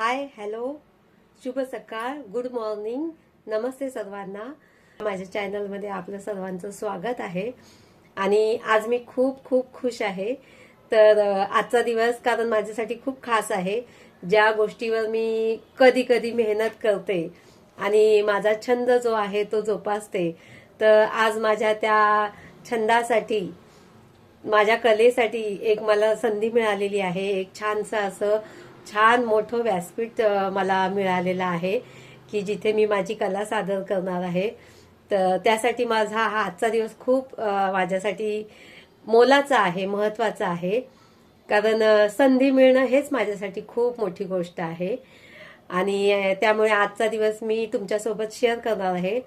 Hi hello शुभ सकाळ. Good morning नमस्ते सर्वांना. माझ्या चॅनलमध्ये आपलं सर्वांचं स्वागत आहे. आणि आज मी खूप खूप खुश आहे. तर आजचा दिवस कारण माझ्यासाठी खूप खास आहे. ज्या गोष्टीवर मी कधी कधी मेहनत करते आणि माझा छंद जो आहे तो जोपासते. तर आज माझ्या त्या छंदासाठी माझ्या कलेसाठी एक मला संधी मिळालेली आहे. एक छानसं असं छान मोठं व्यासपीठ मला मिळालेलं आहे की जिथे मी माझी कला सादर करणार आहे. तर त्यासाठी माझा हा आजचा दिवस खूप माझ्यासाठी मोलाचा आहे महत्त्वाचा आहे. कारण संधी मिळणं हेच माझ्यासाठी खूप मोठी गोष्ट आहे. आणि त्यामुळे आजचा दिवस मी तुमच्यासोबत शेअर करणार आहे.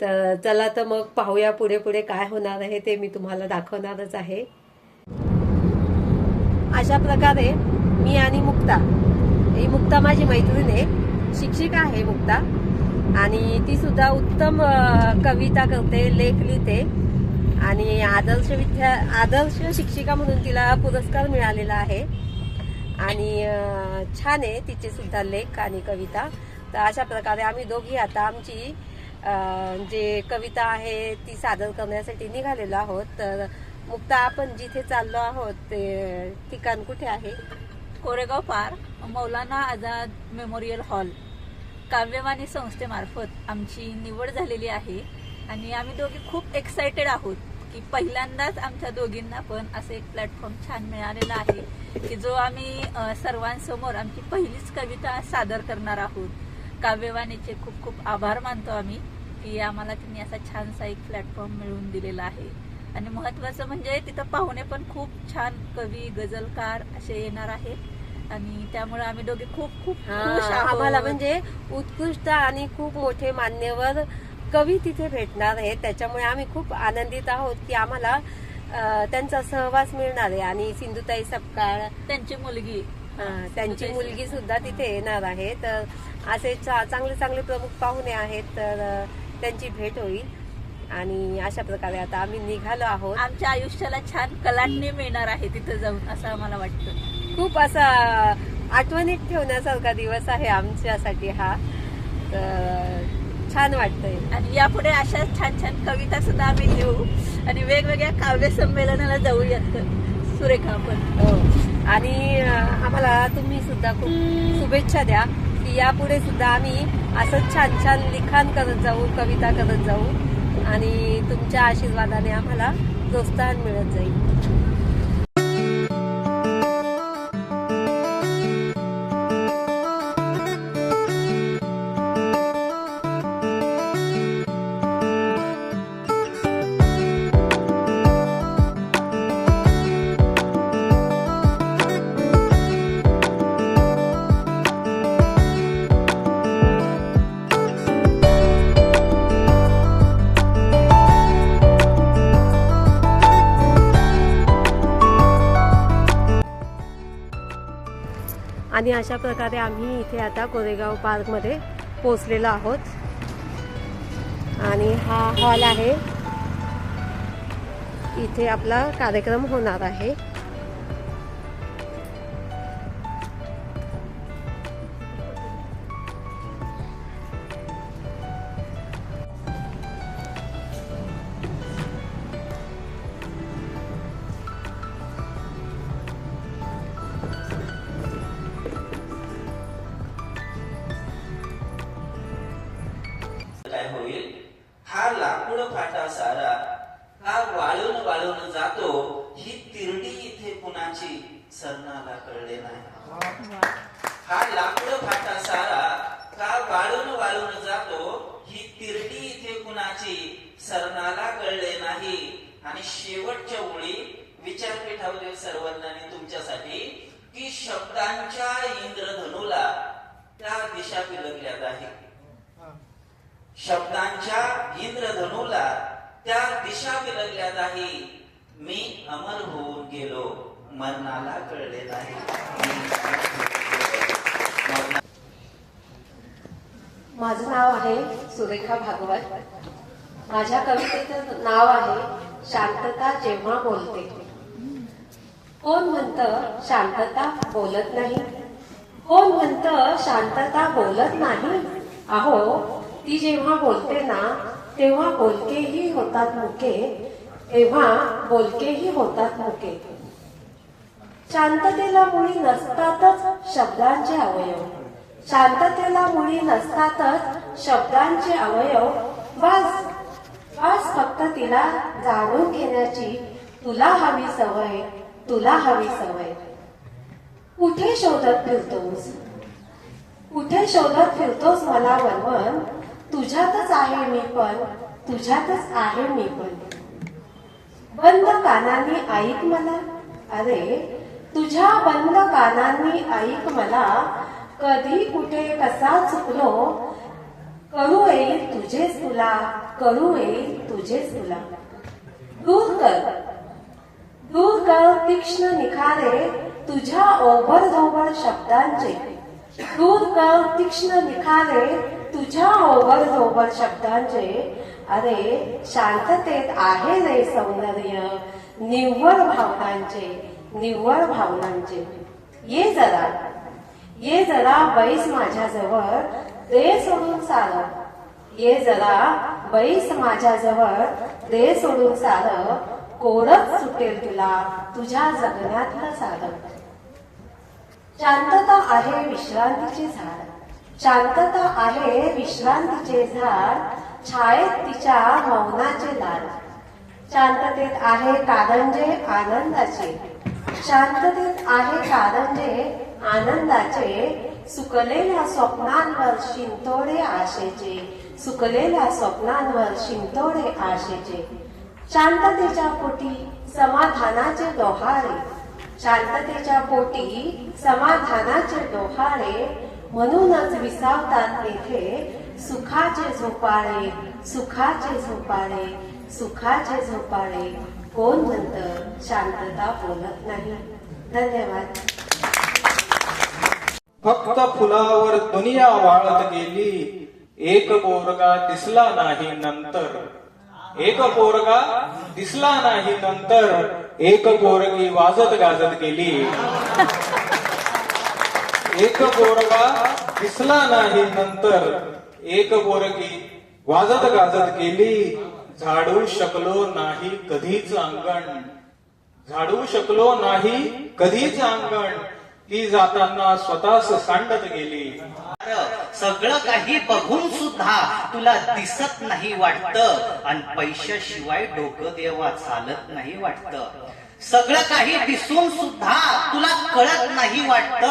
तर चला तर मग पाहूया पुढे पुढे काय होणार आहे ते मी तुम्हाला दाखवणारच आहे. अशा प्रकारे मी आणि मुक्ता. ही मुक्ता माझी मैत्रीण आहे. शिक्षिका आहे मुक्ता. आणि ती सुद्धा उत्तम कविता करते लेख लिहिते. आणि आदर्श विद्या आदर्श शिक्षिका म्हणून तिला पुरस्कार मिळालेला आहे. आणि छान आहे तिचे सुद्धा लेख आणि कविता. तर अशा प्रकारे आम्ही दोघी आता आमची जे कविता आहे ती सादर करण्यासाठी निघालेलो आहोत. तर मुक्ता आपण जिथे चाललो आहोत ते ठिकाण कुठे आहे? Koregaon park Maulana Azad memorial hall. Kavyavani संस्थेमार्फत आमची निवड झालेली आहे आणि आम्ही दोघी खूप एक्सायटेड आहोत की पहिल्यांदाच आमच्या दोघींना पण असं एक प्लॅटफॉर्म छान मिळालेला आहे की जो आम्ही सर्वांसमोर आमची पहिलीच कविता सादर करणार आहोत. काव्यवाणीचे खूप खूप आभार मानतो आम्ही की आम्हाला त्यांनी असा छानसा एक प्लॅटफॉर्म मिळवून दिलेला आहे. आणि महत्वाचं म्हणजे तिथं पाहुणे पण खूप छान कवी गझलकार असे येणार आहेत. आणि त्यामुळे आम्ही दोघे खूप खूप खुश आम्हाला म्हणजे उत्कृष्ट आणि खूप मोठे मान्यवर कवी तिथे भेटणार आहेत. त्याच्यामुळे आम्ही खूप आनंदित आहोत की आम्हाला त्यांचा सहवास मिळणार आहे. आणि सिंधुताई सपकाळ त्यांची मुलगी. त्यांची मुलगी सुद्धा तिथे येणार आहे. तर असे चांगले चांगले प्रमुख पाहुणे आहेत. तर त्यांची भेट होईल. आणि अशा प्रकारे आता आम्ही निघालो आहोत. आमच्या आयुष्याला छान कलाटणी मिळणार आहे तिथं जाऊन असं आम्हाला वाटतं. खूप असा आठवणीत ठेवण्यासारखा दिवस आहे आमच्यासाठी हा. तर छान वाटतंय. आणि यापुढे अशा छान छान कविता सुद्धा आम्ही लिहू आणि वेगवेगळ्या काव्य संमेलनाला जाऊयात. सुरेखा आपण. हो. आणि आम्हाला तुम्ही सुद्धा खूप शुभेच्छा द्या की यापुढे सुद्धा आम्ही असं छान छान लिखाण करत जाऊ कविता करत जाऊ. आणि तुमच्या आशीर्वादाने आम्हाला प्रोत्साहन मिळत जाईल. आणि अशा प्रकारे आम्ही इथे आता कोरेगाव पार्कमध्ये पोचलेलो आहोत. आणि हा हॉल आहे. इथे आपला कार्यक्रम होणार आहे. सरणाला कळले नाही. आणि शेवटच्या ओळी विचारपीठावरील सर्वांनी तुमच्यासाठी की शब्दांच्या इंद्रधनुला त्या दिशा पिलकल्यात आहे. शब्दांच्या इंद्रधनुला त्या दिशा विलगल्यात आहे. मी अमर होऊन गेलो. मरणाला कळले नाही. माझं नाव आहे सुरेखा भागवत. माझ्या कवितेचं नाव आहे शांतता जेव्हा बोलते. कोण म्हणत शांतता बोलत नाही कोण म्हणत शांतता बोलत नाही अहो ती जेव्हा बोलते ना तेव्हा बोलकेही होतात मुके तेव्हा बोलकेही होतात मुके. शांततेला मुळी नसतातच शब्दांचे अवयव. शांततेला मुळी नसतातच शब्दांचे अवयव. बस आज फक्त तिला जाणून घेण्याची तुला हवी सवय तुला हवी सवय. कुठे शोधत फिरतोस? कुठे शोधत फिरतोस मला वनवन तुझ्यातच आहे मी पण तुझ्यातच आहे मी पण. बंद कानांनी ऐक मला. अरे तुझ्या बंद कानांनी ऐक मला. कधी कुठे कसा चुकलो? करू येईल तुझेच तुला. करू येईल तुझेच तुला. दूर कर. दूर कर तीक्ष्ण निखारे तुझ्या ओबडधोबड शब्दांचे. दूर कर तीक्ष्ण निखारे तुझ्या ओबडधोबड शब्दांचे. अरे शांततेत आहे रे सौंदर्य निव्वळ भावनांचे निव्वळ भावनांचे. ये जरा. ये जरा बैस माझ्याजवळ. ते सोडून सार. ये जरा बैस माझ्याजवळ दे सोडून सार कोरच सुटेल तुला तुझ्या जगण्यातलं सारं. शांतता आहे विश्रांतीचे झाड. शांतता आहे विश्रांतीचे झाड. छायेत तिच्या मौनाचे लाड. शांततेत आहे कारंजे आनंदाचे. शांततेत आहे कारंजे आनंदाचे. सुकलेल्या स्वप्नांवर शिंतोडे आशेचे. सुकलेल्या स्वप्नांवर शिंतोडे आशेचे शांततेच्या पोटी समाधानाचे डोहाळे शांततेच्या पोटी समाधानाचे डोहाळे म्हणूनच विसावतात येथे सुखाचे झोपाळे सुखाचे झोपाळे सुखाचे झोपाळे. कोण म्हणत? शांतता बोलत नाही. धन्यवाद. फक्त फुलावर दुनिया वाळत गेली. एक पोरगा दिसला नाही नंतर. एक पोरगा दिसला नाही नंतर. एक पोरगी वाजत गाजत गेली. एक पोरगा दिसला नाही नंतर. एक पोरगी वाजत गाजत गेली. झाडू शकलो नाही कधीच अंगण. झाडू शकलो नाही कधीच अंगण. ती जाताना स्वतःच सांडत गेली. सगळं काही बघून सुद्धा तुला दिसत नाही वाटत. आणि पैशाशिवाय डोकं देवा चालत नाही वाटत. सगळं काही दिसून सुद्धा तुला कळत नाही वाटत.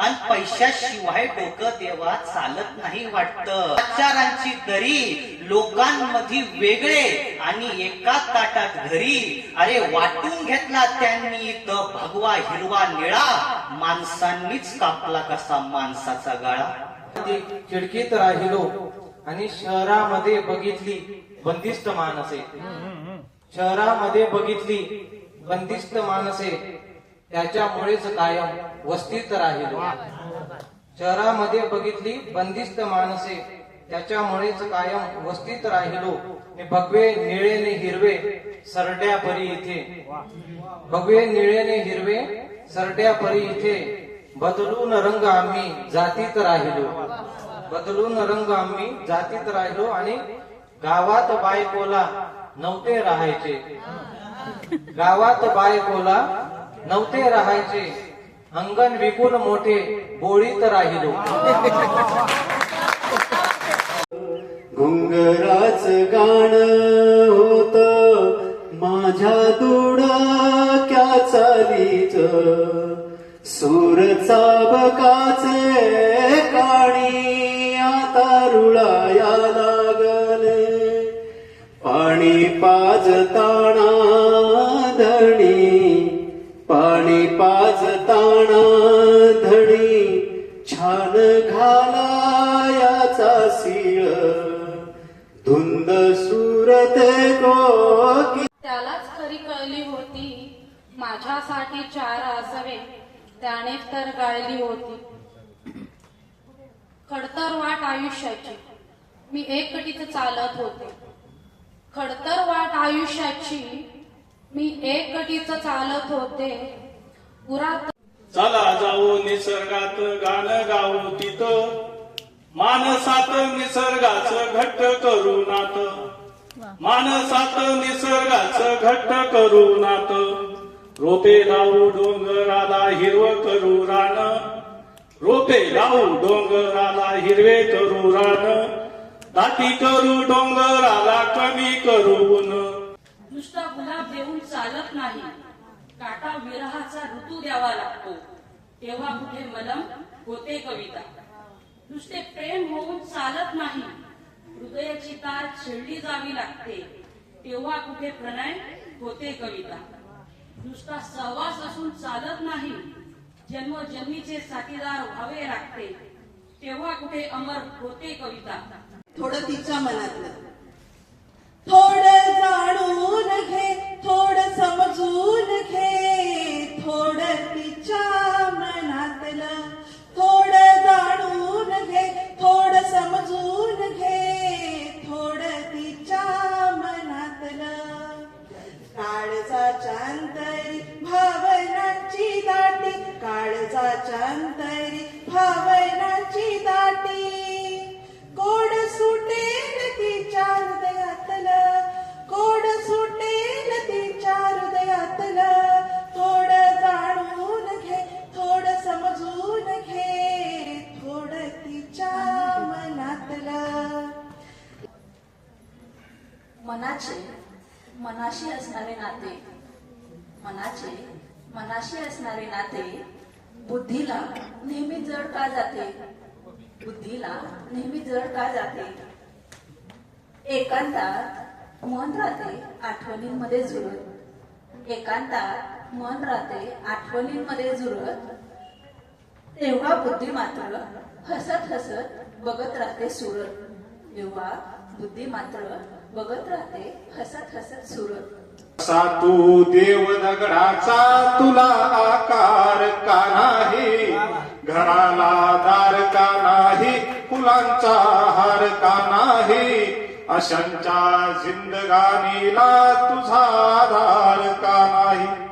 आणि पैशाशिवाय डोकं देवा चालत नाही वाटत. आचारांची दरी लोकांमध्ये वेगळे आणि एका ताटात घरी. अरे वाटून घेतला त्यांनी तर भगवा हिरवा निळा. माणसांनीच कापला कसा माणसाचा गाळा. ती खिडकीत राहिलो आणि शहरामध्ये बघितली बंदिस्त माणसे. शहरामध्ये बघितली बंदिस्त माणसे त्याच्यामुळेच कायम वस्तीत राहिलो. शहरामध्ये बघितली बंदिस्त माणसे त्याच्यामुळेच कायम वस्तीत राहिलो. मी भगवे निळेने हिरवे सरड्या परी इथे. भगवे निळेने हिरवे सरड्या परी इथे. बदलून रंग आम्ही जातीत राहिलो. बदलून रंग आम्ही जातीत राहिलो आणि गावात बायकोला नव्हते राहायचे. गावात बायकोला नव्हते राहायचे. अंगण विकून मोठे बोळीत राहिलो. घुंगराच गाण होत. माझ्या दुडाक्या चालीच. सूर चाबकाचे धणी पाणी पाजताना धणी छान घालायाचा सीळ. धुंद सुरते कोकी त्यालाच खरी कळली होती माझ्यासाठी चार असावे त्यानेच तर गाळली होती. खडतर वाट आयुष्याची मी एकटीच चालत होते. खडतर वाट आयुष्याची मी एकटीच चालत होते. पुरात चला जाऊ निसर्गात गाण गाऊ तिथ. मानसात निसर्गाच घट्ट करू नात. मानसात निसर्गाच घट्ट करू नात. रोपे लावू डोंगराला हिरव करू रान. रोपे लावू डोंगराला हिरवे करू रान. दाती करू डोंगराला कमी करू न नुसता गुलाब देऊन चालत नाही. काटा विरहाचा ऋतू द्यावा लागतो. तेव्हा कुठे मलम होते कविता. नुसते प्रेम होऊन चालत नाही. हृदयाची तार छेडली जावी लागते. तेव्हा कुठे प्रणय होते कविता. नुसता सहवास असून चालत नाही. जन्मजन्मीचे साथीदार व्हावे लागते. तेव्हा कुठे अमर होते कविता. थोडं तिच्या मनातलं. थोडं जाणून घे थोडं समजून घे थोडं तिच्या बुद्धीला नेहमी जड का जाते? एकांतात मन राहते आठवणींमध्ये जुळत. एकांतात मन राहते आठवणींमध्ये जुळत. तेव्हा बुद्धी मात्र हसत हसत बघत राहते सुरत. तेव्हा बुद्धी मात्र बघत राहते हसत हसत सुरत. असा तू देव दगडाचा तुला आकार का नाही? घराला दार का नाही फुलांचा हार का नाही? अशांच्या जिंदगानीला तुझा आधार का नाही?